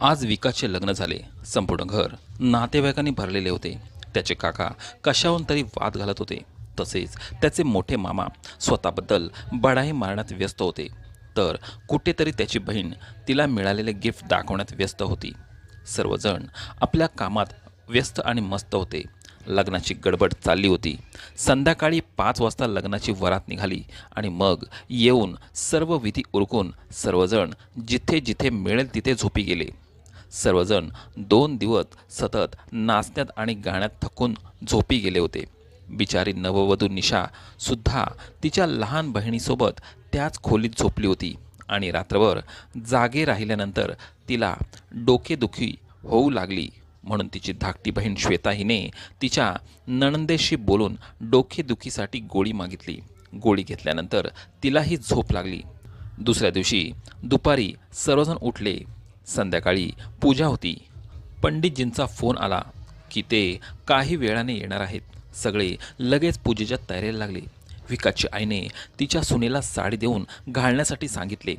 आज विकासचे लग्न झाले. संपूर्ण घर नातेवाईकांनी भरलेले होते. त्याचे काका कशाहून तरी वाद घालत होते. तसेच त्याचे मोठे मामा स्वतःबद्दल बडाई मारण्यात व्यस्त होते. तर कुठेतरी त्याची बहीण तिला मिळालेले गिफ्ट दाखवण्यात व्यस्त होती. सर्वजण आपल्या कामात व्यस्त आणि मस्त होते. लग्नाची गडबड चालली होती. संध्याकाळी पाच वाजता लग्नाची वरात निघाली आणि मग येऊन सर्व विधी उरकून सर्वजण जिथे जिथे मिळेल तिथे झोपी गेले. सर्वजण दोन दिवस सतत नाचण्यात आणि गाण्यात थकून झोपी गेले होते. बिचारी नववधू निशा सुद्धा तिच्या लहान बहिणीसोबत त्याच खोलीत झोपली होती आणि रात्रभर जागे राहिल्यानंतर तिला डोकेदुखी होऊ लागली म्हणून तिची धाकटी बहीण श्वेता हिने तिच्या नणंदेशी बोलून डोकेदुखीसाठी गोळी मागितली. गोळी घेतल्यानंतर तिलाही झोप लागली. दुसऱ्या दिवशी दुपारी सर्वजण उठले. संध्याकाळी पूजा होती. पंडितजींचा फोन आला की ते काही वेळाने येणार आहेत. सगळे लगेच पूजेच्या तयारीला लागले. विकासची आईने तिच्या सुनेला साडी देऊन घालण्यासाठी सांगितले.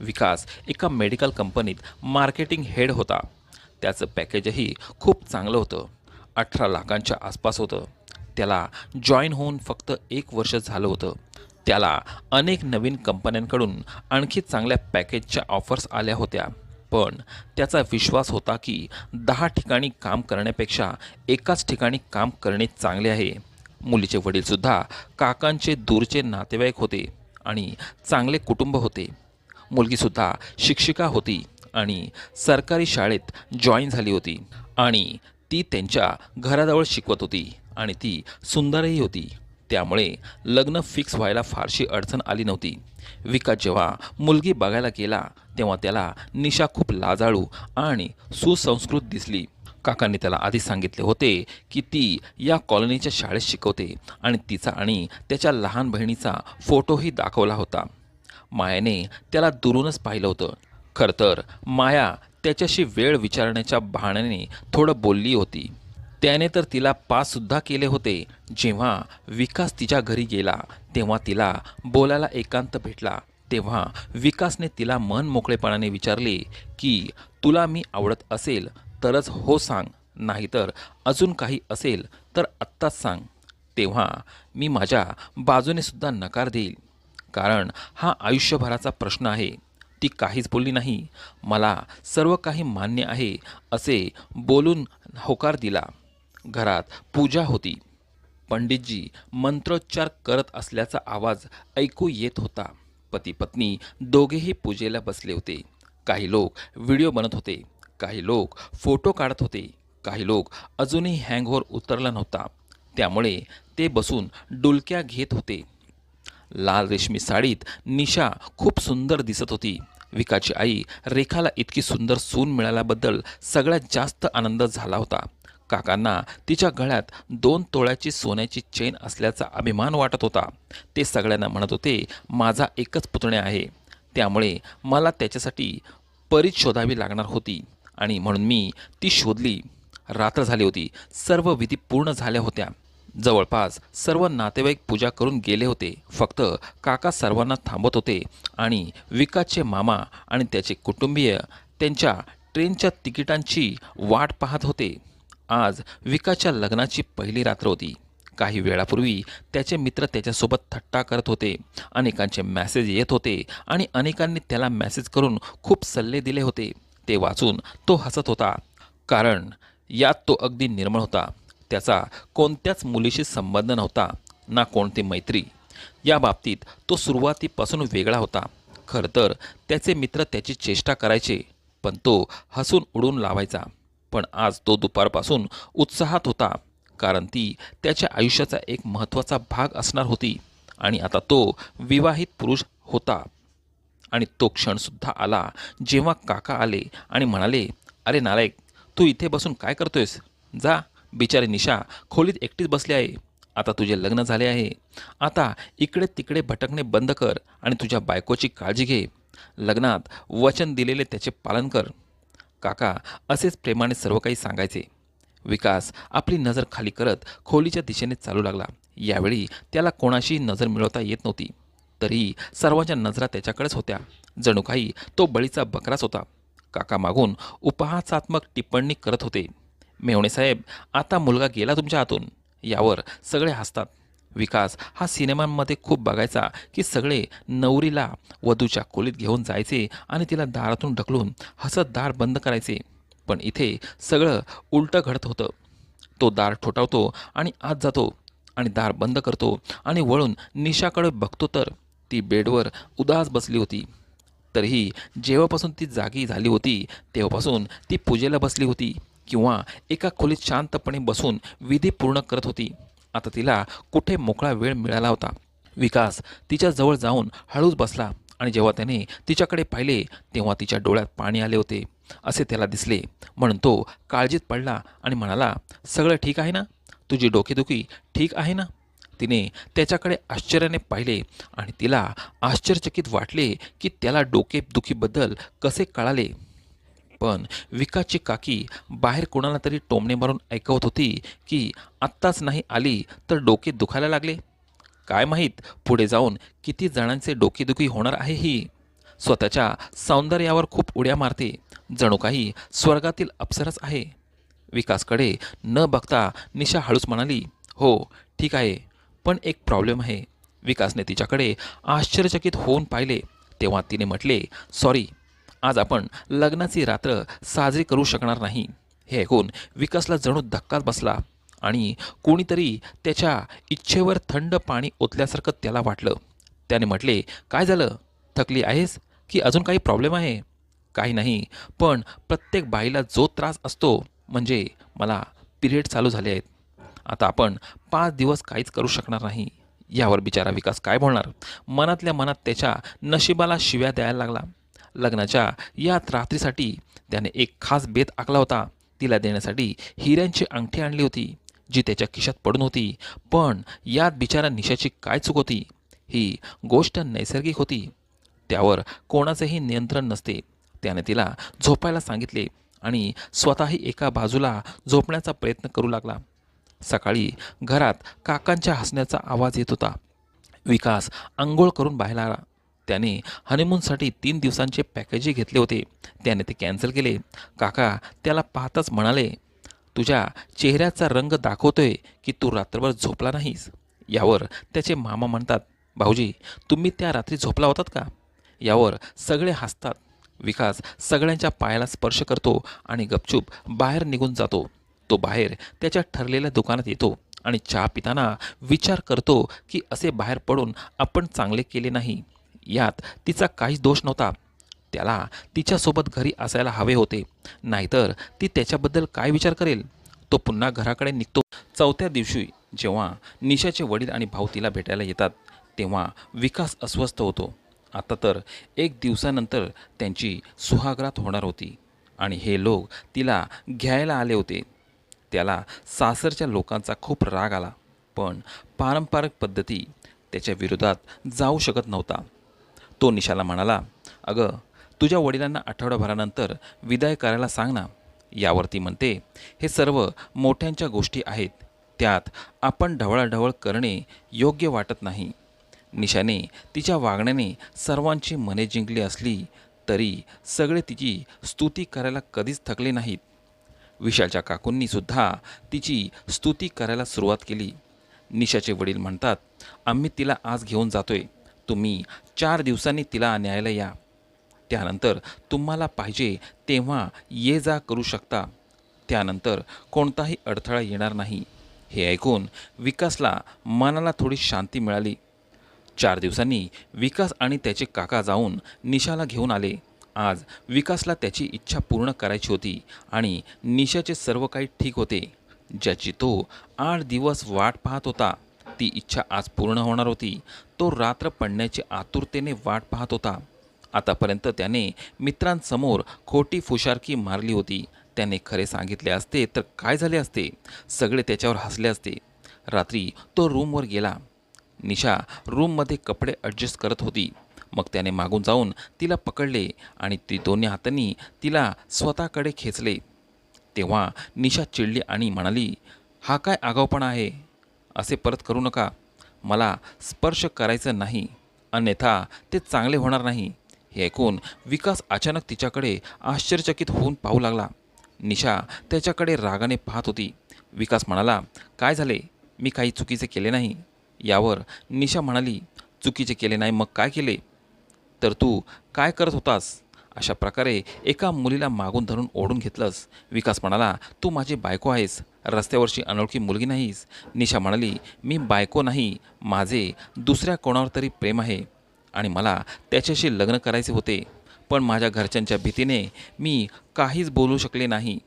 विकास एका मेडिकल कंपनीत मार्केटिंग हेड होता. त्याचं पॅकेजही खूप चांगलं होतं. अठरा लाखांच्या आसपास होतं. त्याला जॉईन होऊन फक्त एक वर्ष झालं होतं. त्याला अनेक नवीन कंपन्यांकडून आणखी चांगल्या पॅकेजच्या ऑफर्स आल्या होत्या. पण त्याचा विश्वास होता की दहा ठिकाणी काम करण्यापेक्षा एकाच ठिकाणी काम करणे चांगले आहे. मुलीचे वडीलसुद्धा काकांचे दूरचे नातेवाईक होते आणि चांगले कुटुंब होते. मुलगीसुद्धा शिक्षिका होती आणि सरकारी शाळेत जॉईन झाली होती आणि ती त्यांच्या घराजवळ शिकवत होती आणि ती सुंदरही होती. त्यामुळे लग्न फिक्स व्हायला फारशी अडचण आली नव्हती. विकास जेव्हा मुलगी बघायला गेला तेव्हा त्याला निशा खूप लाजाळू आणि सुसंस्कृत दिसली. काकांनी त्याला आधी सांगितले होते की ती या कॉलनीच्या शाळेत शिकवते आणि तिचा आणि त्याच्या लहान बहिणीचा फोटोही दाखवला होता. मायाने त्याला दुरूनच पाहिलं होतं. खरं तर माया त्याच्याशी वेळ विचारण्याच्या बहाण्याने थोडं बोलली होती. त्याने तर तिला पाससुद्धा केले होते. जेव्हा विकास तिच्या घरी गेला तेव्हा तिला बोलायला एकांत भेटला. तेव्हा विकासने तिला मन मोकळेपणाने विचारले की तुला मी आवडत असेल तरच हो सांग नाहीतर अजून काही असेल तर आत्ताच सांग. तेव्हा मी माझ्या बाजूनेसुद्धा नकार देईल. कारण हा आयुष्यभराचा प्रश्न आहे. ती काहीच बोलली नाही. मला सर्व काही मान्य आहे असे बोलून होकार दिला. घरात पूजा होती. पंडितजी मंत्रोच्चार करत असल्याचा आवाज ऐकू येत होता. पती पत्नी दोघेही पूजेला बसले होते. काही लोक व्हिडिओ बनत होते. काही लोक फोटो काढत होते. काही लोक अजूनही हँगओव्हर उतरला नव्हता. त्यामुळे ते बसून डुलक्या घेत होते. लाल रेशमी साडीत निशा खूप सुंदर दिसत होती. विकाची आई रेखाला इतकी सुंदर सून मिळाल्याबद्दल सगळ्यात जास्त आनंद झाला होता. काकांना तिच्या गळ्यात दोन तोळ्याची सोन्याची चेन असल्याचा अभिमान वाटत होता. ते सगळ्यांना म्हणत होते माझा एकच पुतणे आहे. त्यामुळे मला त्याच्यासाठी परीत शोधावी लागणार होती आणि म्हणून मी ती शोधली. रात्र झाली होती. सर्व विधी पूर्ण झाल्या होत्या. जवळपास सर्व नातेवाईक पूजा करून गेले होते. फक्त काका सर्वांना थांबत होते आणि विकासचे मामा आणि त्याचे कुटुंबीय त्यांच्या ट्रेनच्या तिकिटांची वाट पाहत होते. आज विकाच्या लग्नाची पहिली रात्र होती. काही वेळापूर्वी त्याचे मित्र त्याच्यासोबत थट्टा करत होते. अनेकांचे मॅसेज येत होते आणि अनेकांनी त्याला मेसेज करून खूप सल्ले दिले होते. ते वाचून तो हसत होता. कारण यात तो अगदी निर्मळ होता. त्याचा कोणत्याच मुलीशी संबंध नव्हता ना कोणती मैत्री. या बाबतीत तो सुरुवातीपासून वेगळा होता. खरं तर त्याचे मित्र त्याची चेष्टा करायचे पण तो हसून उडून लावायचा. पण आज तो दुपारपासून उत्साहात होता कारण ती त्याच्या आयुष्याचा एक महत्त्वाचा भाग असणार होती आणि आता तो विवाहित पुरुष होता. आणि तो क्षणसुद्धा आला जेव्हा काका आले आणि म्हणाले अरे नालायक तू इथे बसून काय करतोयस? जा बिचारी निशा खोलीत एकटीच बसली आहे. आता तुझे लग्न झाले आहे. आता इकडे तिकडे भटकणे बंद कर आणि तुझ्या बायकोची काळजी घे. लग्नात वचन दिलेले त्याचे पालन कर. काका असेच प्रेमाने सर्व काही सांगायचे. विकास आपली नजर खाली करत खोलीच्या दिशेने चालू लागला. यावेळी त्याला कोणाशी नजर मिळवता येत नव्हती. तरी सर्वांच्या नजरा त्याच्याकडेच होत्या. जणू काही तो बळीचा बकराच होता. काका मागून उपहासात्मक टिप्पणी करत होते. मेवणे साहेब आता मुलगा गेला तुमच्या हातून. यावर सगळे हसतात. विकास हा सिनेमांमध्ये खूप बघायचा की सगळे नवरीला वधूच्या खोलीत घेऊन जायचे आणि तिला दारातून ढकलून हसत दार बंद करायचे. पण इथे सगळं उलटं घडत होतं. तो दार ठोठावतो आणि आत जातो आणि दार बंद करतो आणि वळून निशाकडे बघतो तर ती बेडवर उदास बसली होती. तरीही जेव्हापासून ती जागी झाली होती तेव्हापासून ती पूजेला बसली होती किंवा एका खोलीत शांतपणे बसून विधी पूर्ण करत होती. आता तिला कुठे मोकळा वेळ मिळाला होता? विकास तिच्या जवळ जाऊन हळूच बसला आणि जेव्हा त्याने तिच्याकडे पाहिले तेव्हा तिच्या डोळ्यात पाणी आले होते. असे त्याला दिसले. म्हणून तो काळजीत पडला आणि म्हणाला सगळं ठीक आहे ना? तुझी डोकेदुखी ठीक आहे ना? तिने त्याच्याकडे आश्चर्याने पाहिले आणि तिला आश्चर्यचकित वाटले की त्याला डोकेदुखीबद्दल कसे कळाले. पण विकासची काकी बाहेर कोणाला तरी टोमणे मारून ऐकवत होती की आत्ताच नाही आली तर डोके दुखायला लागले. काय माहीत पुढे जाऊन किती जणांचे डोकेदुखी होणार आहे ही? स्वतःच्या सौंदर्यावर खूप उड्या मारते. जणू काही स्वर्गातील अप्सरच आहे. विकासकडे न बघता निशा हळूच म्हणाली हो ठीक आहे पण एक प्रॉब्लेम आहे. विकासने तिच्याकडे आश्चर्यचकित होऊन पाहिले. तेव्हा तिने म्हटले सॉरी आज आपण लग्नाची रात्र साजरी करू शकणार नाही. हे ऐकून विकासला जणू धक्काच बसला आणि कोणीतरी त्याच्या इच्छेवर थंड पाणी ओतल्यासारखं त्याला वाटलं. त्याने म्हटले काय झालं? थकली आहेस की अजून काही प्रॉब्लेम आहे? काही नाही पण प्रत्येक बाईला जो त्रास असतो म्हणजे मला पिरियड चालू झाले आहेत. आता आपण पाच दिवस काहीच करू शकणार नाही. यावर बिचारा विकास काय बोलणार? मनातल्या मनात त्याच्या नशिबाला शिव्या द्यायला लागला. लग्नाच्या या रात्रीसाठी त्याने एक खास बेत आखला होता. तिला देण्यासाठी हिऱ्यांची अंगठी आणली होती जी त्याच्या खिशात पडून होती. पण यात बिचारा निशाची काय चूक होती? ही गोष्ट नैसर्गिक होती. त्यावर कोणाचेही नियंत्रण नसते. त्याने तिला झोपायला सांगितले आणि स्वतःही एका बाजूला झोपण्याचा प्रयत्न करू लागला. सकाळी घरात काकांच्या हसण्याचा आवाज येत होता. विकास आंघोळ करून बाहेर आला. त्याने हनीमूनसाठी तीन दिवसांचे पॅकेजही घेतले होते. त्याने ते कॅन्सल केले. काका त्याला पाहताच म्हणाले तुझ्या चेहऱ्याचा रंग दाखवतोय की तू रात्रभर झोपला नाहीस. यावर त्याचे मामा म्हणतात भाऊजी तुम्ही त्या रात्री झोपला होतात का? यावर सगळे हसतात. विकास सगळ्यांच्या पायाला स्पर्श करतो आणि गपचूप बाहेर निघून जातो. तो बाहेर त्याच्या ठरलेल्या दुकानात येतो आणि चहा पिताना विचार करतो की असे बाहेर पडून आपण चांगले केले नाही. यात तिचा काहीच दोष नव्हता. त्याला तिच्यासोबत घरी असायला हवे होते. नाहीतर ती त्याच्याबद्दल काय विचार करेल? तो पुन्हा घराकडे निघतो. चौथ्या दिवशी जेव्हा निशाचे वडील आणि भाऊ तिला भेटायला येतात तेव्हा विकास अस्वस्थ होतो. आता तर एक दिवसानंतर त्यांची सुहागरात होणार होती आणि हे लोक तिला घ्यायला आले होते. त्याला सासरच्या लोकांचा खूप राग आला पण पारंपरिक पद्धती त्याच्या विरोधात जाऊ शकत नव्हता. तो निशाला म्हणाला अगं तुझ्या वडिलांना आठवड्याभरानंतर विदाय करायला सांग ना. यावरती म्हणते हे सर्व मोठ्यांच्या गोष्टी आहेत. त्यात आपण ढवळाढवळ करणे योग्य वाटत नाही. निशाने तिच्या वागण्याने सर्वांची मने जिंकली असली तरी सगळे तिची स्तुती करायला कधीच थकले नाहीत. विशालच्या काकूंनीसुद्धा तिची स्तुती करायला सुरुवात केली. निशाचे वडील म्हणतात आम्ही तिला आज घेऊन जातोय. तुम्ही चार दिवसांनी तिला न्यायला या. त्यानंतर तुम्हाला पाहिजे तेव्हा ये जा करू शकता. त्यानंतर कोणताही अडथळा येणार नाही. हे ऐकून विकासला मनाला थोडी शांती मिळाली. चार दिवसांनी विकास आणि त्याचे काका जाऊन निशाला घेऊन आले. आज विकासला त्याची इच्छा पूर्ण करायची होती आणि निशाचे सर्व काही ठीक होते ज्याची तो आठ दिवस वाट पाहत होता. ती इच्छा आज पूर्ण होणार होती. तो रात्र पडण्याची आतुरतेने वाट पाहत होता. आतापर्यंत त्याने मित्रांसमोर खोटी फुशारकी मारली होती. त्याने खरे सांगितले असते तर काय झाले असते? सगळे त्याच्यावर हसले असते. रात्री तो रूमवर गेला. निशा रूममध्ये कपडे ॲडजस्ट करत होती. मग त्याने मागून जाऊन तिला पकडले आणि ती दोन्ही हातांनी तिला स्वतःकडे खेचले. तेव्हा निशा चिडली आणि म्हणाली हा काय आगावपणा आहे? असे परत करू नका. मला स्पर्श करायचं नाही. अन्यथा ते चांगले होणार नाही. हे ऐकून विकास अचानक तिच्याकडे आश्चर्यचकित होऊन पाहू लागला. निशा त्याच्याकडे रागाने पाहत होती. विकास म्हणाला काय झाले? मी काही चुकीचे केले नाही. यावर निशा म्हणाली चुकीचे केले नाही मग काय केले? तर तू काय करत होतास? अशा प्रकारे एका मुलीला मागून धरून ओढून घेतलंस. विकास म्हणाला तू माझी बायको आहेस. रस्त्यावरची अनोळखी मुलगी नाहीस. निशा म्हणाली मी बायको नाही माझे दुसऱ्या कोणावर तरी प्रेम आहे. आणि मला त्याच्याशी लग्न करायचे होते पण माझ्या घरच्यांच्या भीतीने मी काहीच बोलू शकले नाही.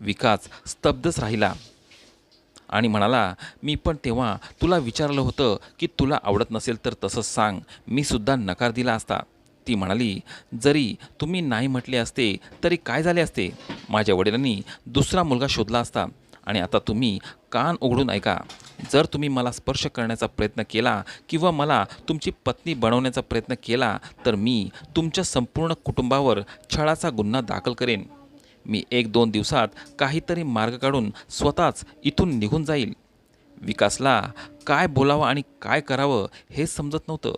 विकास स्तब्धच राहिला आणि म्हणाला मी पण तेव्हा तुला विचारलं होतं की तुला आवडत नसेल तर तसंच सांग. मी सुद्धा नकार दिला असता. ती म्हणाली जरी तुम्ही नाही म्हटले असते तरी काय झाले असते? माझ्या वडिलांनी दुसरा मुलगा शोधला असता. आणि आता तुम्ही कान उघडून ऐका. जर तुम्ही मला स्पर्श करण्याचा प्रयत्न केला किंवा मला तुमची पत्नी बनवण्याचा प्रयत्न केला तर मी तुमच्या संपूर्ण कुटुंबावर छळाचा गुन्हा दाखल करेन. मी एक दोन दिवसात काहीतरी मार्ग काढून स्वतःच इथून निघून जाईल. विकासला काय बोलावं आणि काय करावं हे समजत नव्हतं.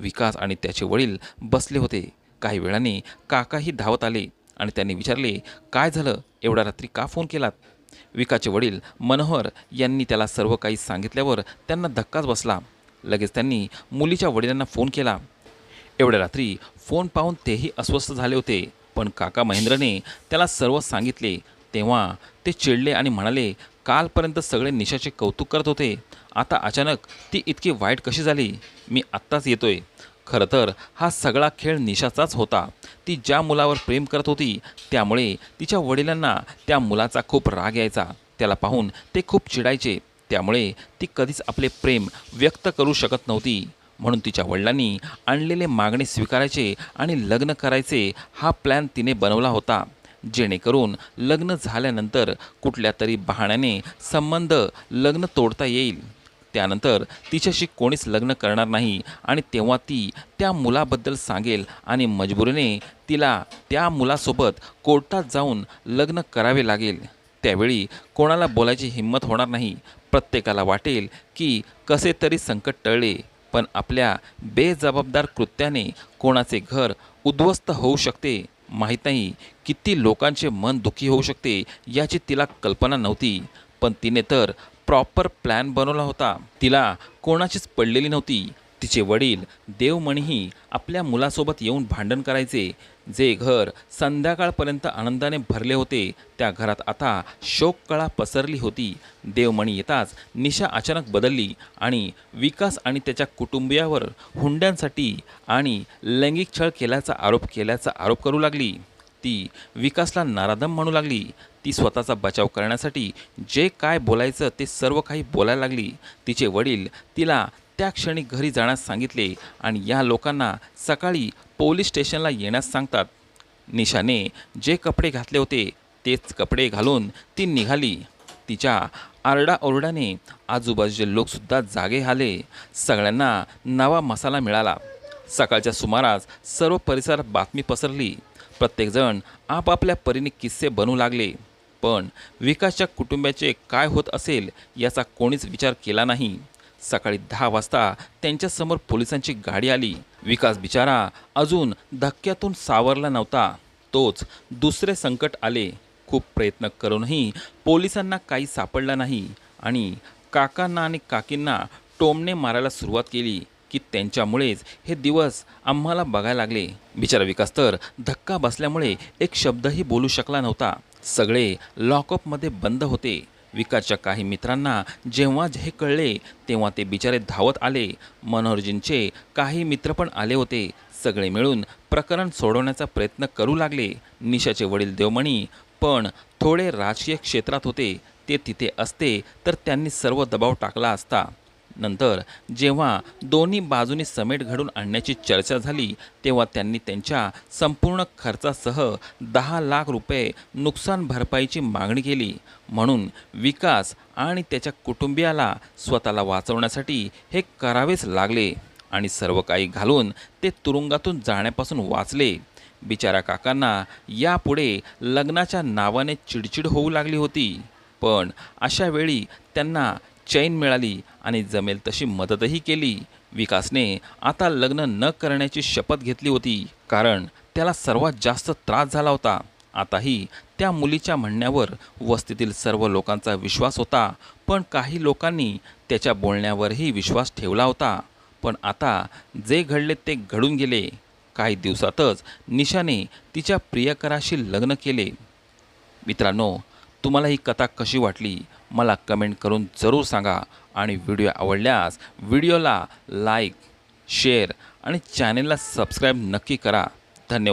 विकास आणि त्याचे वडील बसले होते. काही वेळाने काकाही धावत आले आणि त्यांनी विचारले काय झालं? एवढ्या रात्री का फोन केलात? विकासचे वडील मनोहर यांनी त्याला सर्व काही सांगितल्यावर त्यांना धक्काच बसला. लगेच त्यांनी मुलीच्या वडिलांना फोन केला. एवढ्या रात्री फोन पाहून तेही अस्वस्थ झाले होते. पण काका महेंद्रने त्याला सर्व सांगितले. तेव्हा ते चिडले आणि म्हणाले कालपर्यंत सगळे निशाचे कौतुक करत होते. आता अचानक ती इतकी वाईट कशी झाली? मी आत्ताच येतोय. खरं तर हा सगळा खेळ निशाचाच होता. ती ज्या मुलावर प्रेम करत होती त्यामुळे तिच्या वडिलांना त्या मुलाचा खूप राग यायचा. त्याला पाहून ते खूप चिडायचे. त्यामुळे ती कधीच आपले प्रेम व्यक्त करू शकत नव्हती. म्हणून तिच्या वडिलांनी आणलेले मागणे स्वीकारायचे आणि लग्न करायचे हा प्लॅन तिने बनवला होता. जेणेकरून लग्न झाल्यानंतर कुठल्या तरी बहाण्याने संबंध लग्न तोडता येईल. त्यानंतर तिच्याशी कोणीच लग्न करणार नाही आणि तेव्हा ती त्या मुलाबद्दल सांगेल आणि मजबुरीने तिला त्या मुलासोबत कोर्टात जाऊन लग्न करावे लागेल. त्यावेळी कोणाला बोलायची हिंमत होणार नाही. प्रत्येकाला वाटेल की कसे तरी संकट टळले पण आपल्या बेजबाबदार कृत्याने कोणाचे घर उद्ध्वस्त होऊ शकते. माहीत नाही किती लोकांचे मन दुखी होऊ शकते याची तिला कल्पना नव्हती. पण तिने तर प्रॉपर प्लॅन बनवला होता. तिला कोणाचीच पडलेली नव्हती. तिचे वडील देवमणीही आपल्या मुलासोबत येऊन भांडण करायचे. जे घर संध्याकाळपर्यंत आनंदाने भरले होते त्या घरात आता शोककळा पसरली होती. देवमणी येताच निशा अचानक बदलली आणि विकास आणि त्याच्या कुटुंबियावर हुंड्यांसाठी आणि लैंगिक छळ केल्याचा आरोप केल्याचा आरोप करू लागली. ती विकासला नारादम म्हणू लागली. ती स्वतःचा बचाव करण्यासाठी जे काय बोलायचं ते सर्व काही बोलायला लागली. तिचे वडील तिला त्या क्षणी घरी जाण्यास सांगितले आणि या लोकांना सकाळी पोलीस स्टेशनला येण्यास सांगतात. निशाने जे कपडे घातले होते तेच कपडे घालून ती निघाली. तिच्या आरडाओरडाने आजूबाजूचे लोकसुद्धा जागे आले सगळ्यांना नवा मसाला मिळाला. सकाळच्या सुमारास सर्व परिसरात बातमी पसरली. प्रत्येकजण आपापल्या परीने किस्से बनू लागले. पण विकासच्या कुटुंबाचे काय होत असेल याचा कोणीच विचार केला नाही. सकाळी दहा वाजता त्यांच्यासमोर पोलिसांची गाडी आली. विकास बिचारा अजून धक्क्यातून सावरला नव्हता. तोच दुसरे संकट आले. खूप प्रयत्न करूनही पोलिसांना काही सापडलं नाही आणि काकांना आणि काकींना टोमणे मारायला सुरुवात केली की त्यांच्यामुळेच हे दिवस आम्हाला बघायला लागले. बिचारा विकास तर धक्का बसल्यामुळे एक शब्दही बोलू शकला नव्हता. सगळे लॉकअपमध्ये बंद होते. विकासच्या काही मित्रांना जेव्हा हे कळले तेव्हा ते बिचारे धावत आले. मनोहरजींचे काही मित्र पण आले होते. सगळे मिळून प्रकरण सोडवण्याचा प्रयत्न करू लागले. निशाचे वडील देवमणी पण थोडे राजकीय क्षेत्रात होते. ते तिथे असते तर त्यांनी सर्व दबाव टाकला असता. नंतर जेव्हा दोन्ही बाजूनी समेट घडून आणण्याची चर्चा झाली तेव्हा त्यांनी त्यांच्या संपूर्ण खर्चासह दहा लाख रुपये नुकसान भरपाईची मागणी केली. म्हणून विकास आणि त्याच्या कुटुंबियाला स्वतःला वाचवण्यासाठी हे करावेच लागले आणि सर्व काही घालून ते तुरुंगातून जाण्यापासून वाचले. बिचाऱ्या काकांना यापुढे लग्नाच्या नावाने चिडचिड होऊ लागली होती. पण अशा वेळी त्यांना चैन मिळाली आणि जमेल तशी मदतही केली. विकासने आता लग्न न करण्याची शपथ घेतली होती कारण त्याला सर्वात जास्त त्रास झाला होता. आताही त्या मुलीच्या म्हणण्यावर वस्तीतील सर्व लोकांचा विश्वास होता पण काही लोकांनी त्याच्या बोलण्यावरही विश्वास ठेवला होता. पण आता जे घडले ते घडून गेले. काही दिवसातच निशाने तिच्या प्रियकराशी लग्न केले. मित्रांनो तुम्हाला ही कथा कशी वाटली? मला कमेंट करून जरूर सांगा आणि व्हिडिओ आवडल्यास व्हिडिओला लाईक शेअर आणि चॅनेलला सबस्क्राईब नक्की करा. धन्यवाद.